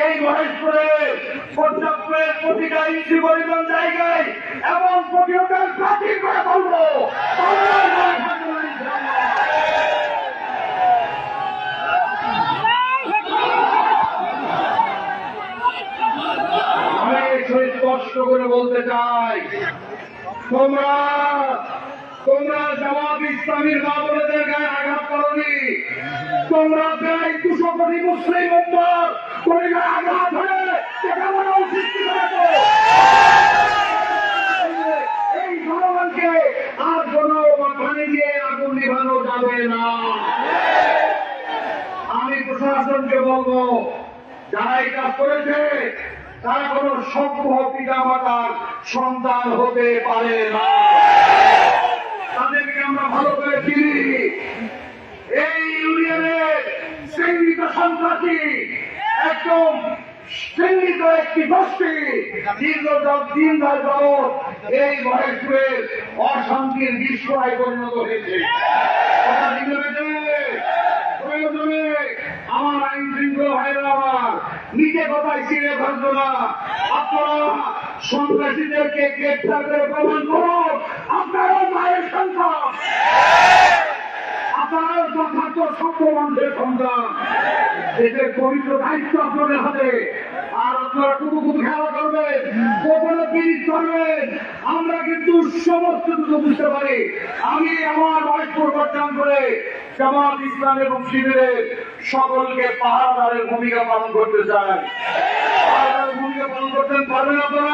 এই মহেশপুরে পর্যাপ্তের প্রতিটা ইঞ্চি পরিমাণ জায়গায় এবং প্রতিরোধের প্রাচীর করে তুলবো আমি স্পষ্ট করে বলতে চাই, তোমরা তোমরা জামাত ইসলামীর মাদুরদের গায়ে আঘাত করনি। তোমরা প্রায় দুশো কোটি মুসলিম করে আঘাত হয়ে সৃষ্টি করেছ। এই আর দিয়ে আগুন নিভানো যাবে না। আমি প্রশাসনকে বলব, যারা এই কাজ করেছে, তারা কোন সভ্য পিতা মাতার সন্তান হতে পারে না তাদেরকে আমরা ভালো করে চিনি এই ইউনিয়নের সন্ত্রাসী একদম চিহ্নিত একটি গোষ্ঠী দীর্ঘ দিন ধরে এই মহেশপুরের অশান্তির বিস্ময় পরিণত হয়েছে। আমার আইন শৃঙ্খলা ভাইরা আমার নিজে কথায় ছিঁড়ে ধরতো না। আপনারা সন্ত্রাসীদেরকে গ্রেপ্তার করে প্রমাণ করুন। আপনারা মায়ের সন্তান আপনারা যথার্থ আমরা কিন্তু সমস্ত কিছু বুঝতে পারি। আমি আমার বয়স পরিবর্তন করে জামাত ইসলাম এবং শিবিরের সকলকে পাহাড়াদারের ভূমিকা পালন করতে চাই। ভূমিকা পালন করতে পারবেন আপনারা?